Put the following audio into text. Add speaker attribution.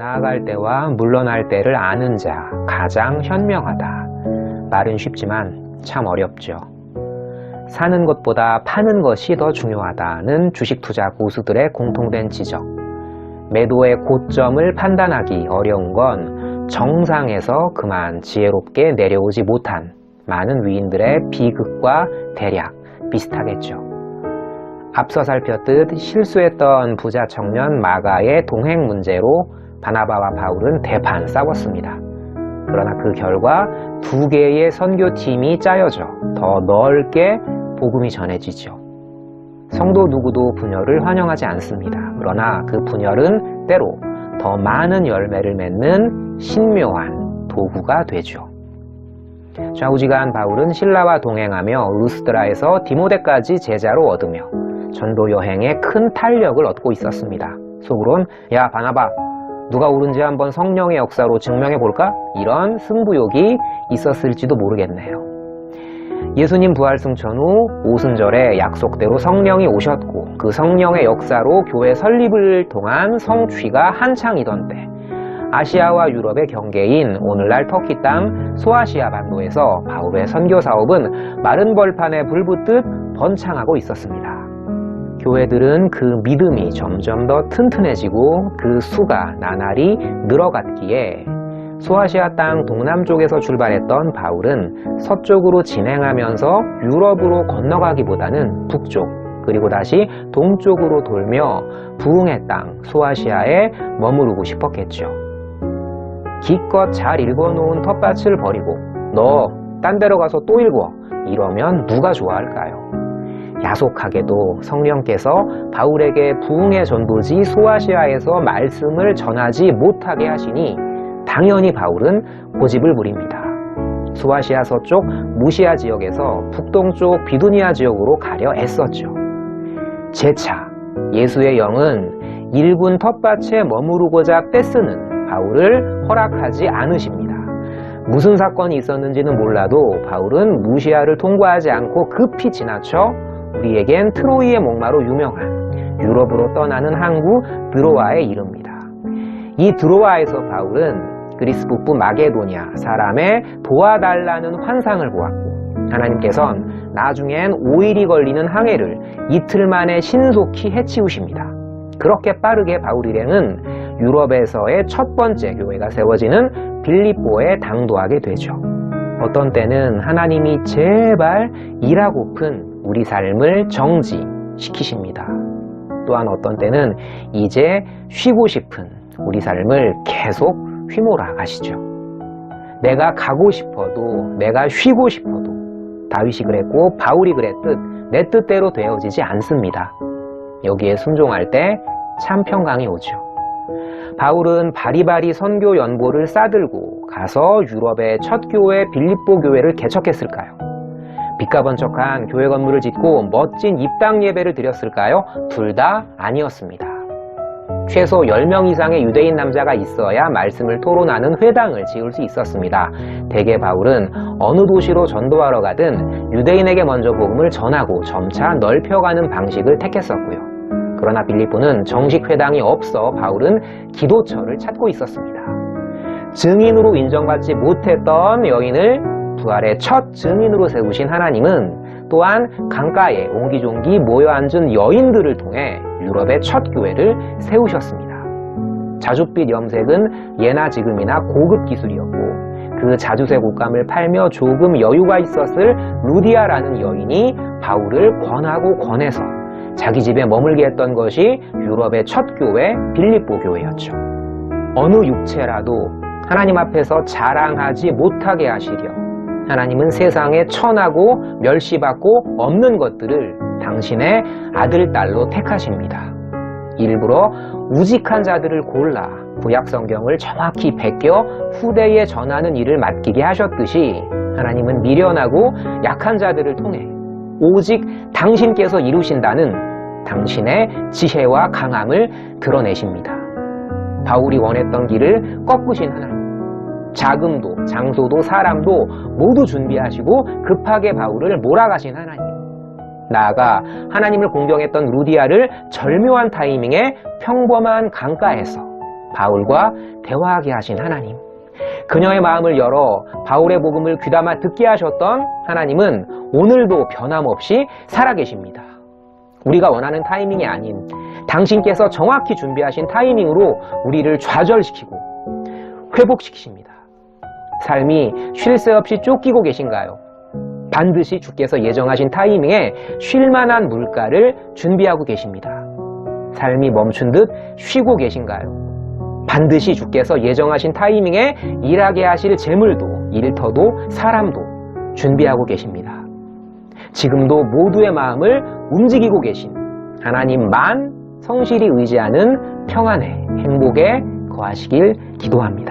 Speaker 1: 나아갈 때와 물러날 때를 아는 자 가장 현명하다. 말은 쉽지만 참 어렵죠. 사는 것보다 파는 것이 더 중요하다는 주식 투자 고수들의 공통된 지적. 매도의 고점을 판단하기 어려운 건 정상에서 그만 지혜롭게 내려오지 못한 많은 위인들의 비극과 대략 비슷하겠죠. 앞서 살폈듯 실수했던 부자 청년 마가의 동행 문제로 바나바와 바울은 대판 싸웠습니다. 그러나 그 결과 두 개의 선교팀이 짜여져 더 넓게 복음이 전해지죠. 성도 누구도 분열을 환영하지 않습니다. 그러나 그 분열은 때로 더 많은 열매를 맺는 신묘한 도구가 되죠. 좌우지간 바울은 신라와 동행하며 루스드라에서 디모데까지 제자로 얻으며 전도 여행에 큰 탄력을 얻고 있었습니다. 속으론 야 바나바 누가 옳은지 한번 성령의 역사로 증명해 볼까? 이런 승부욕이 있었을지도 모르겠네요. 예수님 부활 승천 후 오순절에 약속대로 성령이 오셨고 그 성령의 역사로 교회 설립을 통한 성취가 한창이던 때 아시아와 유럽의 경계인 오늘날 터키 땅 소아시아 반도에서 바울의 선교 사업은 마른 벌판에 불붙듯 번창하고 있었습니다. 교회들은 그 믿음이 점점 더 튼튼해지고 그 수가 나날이 늘어갔기에 소아시아 땅 동남쪽에서 출발했던 바울은 서쪽으로 진행하면서 유럽으로 건너가기보다는 북쪽 그리고 다시 동쪽으로 돌며 부흥의 땅 소아시아에 머무르고 싶었겠죠. 기껏 잘 읽어놓은 텃밭을 버리고 너 딴 데로 가서 또 읽어 이러면 누가 좋아할까요? 야속하게도 성령께서 바울에게 부흥의 전도지 소아시아에서 말씀을 전하지 못하게 하시니 당연히 바울은 고집을 부립니다. 소아시아 서쪽 무시아 지역에서 북동쪽 비두니아 지역으로 가려 애썼죠. 재차 예수의 영은 일군 텃밭에 머무르고자 떼쓰는 바울을 허락하지 않으십니다. 무슨 사건이 있었는지는 몰라도 바울은 무시아를 통과하지 않고 급히 지나쳐 우리에겐 트로이의 목마로 유명한 유럽으로 떠나는 항구 드로아에 이릅니다. 이 드로아에서 바울은 그리스 북부 마게도니아 사람의 도와달라는 환상을 보았고 하나님께선 나중엔 5일이 걸리는 항해를 이틀 만에 신속히 해치우십니다. 그렇게 빠르게 바울 일행은 유럽에서의 첫 번째 교회가 세워지는 빌립보에 당도하게 되죠. 어떤 때는 하나님이 제발 일하고픈 우리 삶을 정지시키십니다. 또한 어떤 때는 이제 쉬고 싶은 우리 삶을 계속 휘몰아 가시죠. 내가 가고 싶어도 내가 쉬고 싶어도 다윗이 그랬고 바울이 그랬듯 내 뜻대로 되어지지 않습니다. 여기에 순종할 때 참 평강이 오죠. 바울은 바리바리 선교 연보를 싸들고 가서 유럽의 첫 교회 빌립보 교회를 개척했을까요? 빛과 번쩍한 교회 건물을 짓고 멋진 입당 예배를 드렸을까요? 둘 다 아니었습니다. 최소 10명 이상의 유대인 남자가 있어야 말씀을 토론하는 회당을 지을 수 있었습니다. 대개 바울은 어느 도시로 전도하러 가든 유대인에게 먼저 복음을 전하고 점차 넓혀가는 방식을 택했었고요. 그러나 빌립보는 정식 회당이 없어 바울은 기도처를 찾고 있었습니다. 증인으로 인정받지 못했던 여인을 부활의 첫 증인으로 세우신 하나님은 또한 강가에 옹기종기 모여 앉은 여인들을 통해 유럽의 첫 교회를 세우셨습니다. 자줏빛 염색은 예나 지금이나 고급 기술이었고 그 자주색 옷감을 팔며 조금 여유가 있었을 루디아라는 여인이 바울을 권하고 권해서 자기 집에 머물게 했던 것이 유럽의 첫 교회 빌립보 교회였죠. 어느 육체라도 하나님 앞에서 자랑하지 못하게 하시려 하나님은 세상에 천하고 멸시받고 없는 것들을 당신의 아들, 딸로 택하십니다. 일부러 우직한 자들을 골라 구약 성경을 정확히 베껴 후대에 전하는 일을 맡기게 하셨듯이 하나님은 미련하고 약한 자들을 통해 오직 당신께서 이루신다는 당신의 지혜와 강함을 드러내십니다. 바울이 원했던 길을 꺾으신 하나님. 자금도, 장소도, 사람도 모두 준비하시고 급하게 바울을 몰아가신 하나님. 나아가 하나님을 공경했던 루디아를 절묘한 타이밍에 평범한 강가에서 바울과 대화하게 하신 하나님. 그녀의 마음을 열어 바울의 복음을 귀담아 듣게 하셨던 하나님은 오늘도 변함없이 살아계십니다. 우리가 원하는 타이밍이 아닌 당신께서 정확히 준비하신 타이밍으로 우리를 좌절시키고 회복시키십니다. 삶이 쉴 새 없이 쫓기고 계신가요? 반드시 주께서 예정하신 타이밍에 쉴 만한 물가를 준비하고 계십니다. 삶이 멈춘 듯 쉬고 계신가요? 반드시 주께서 예정하신 타이밍에 일하게 하실 재물도 일터도 사람도 준비하고 계십니다. 지금도 모두의 마음을 움직이고 계신 하나님만 성실히 의지하는 평안에 행복에 거하시길 기도합니다.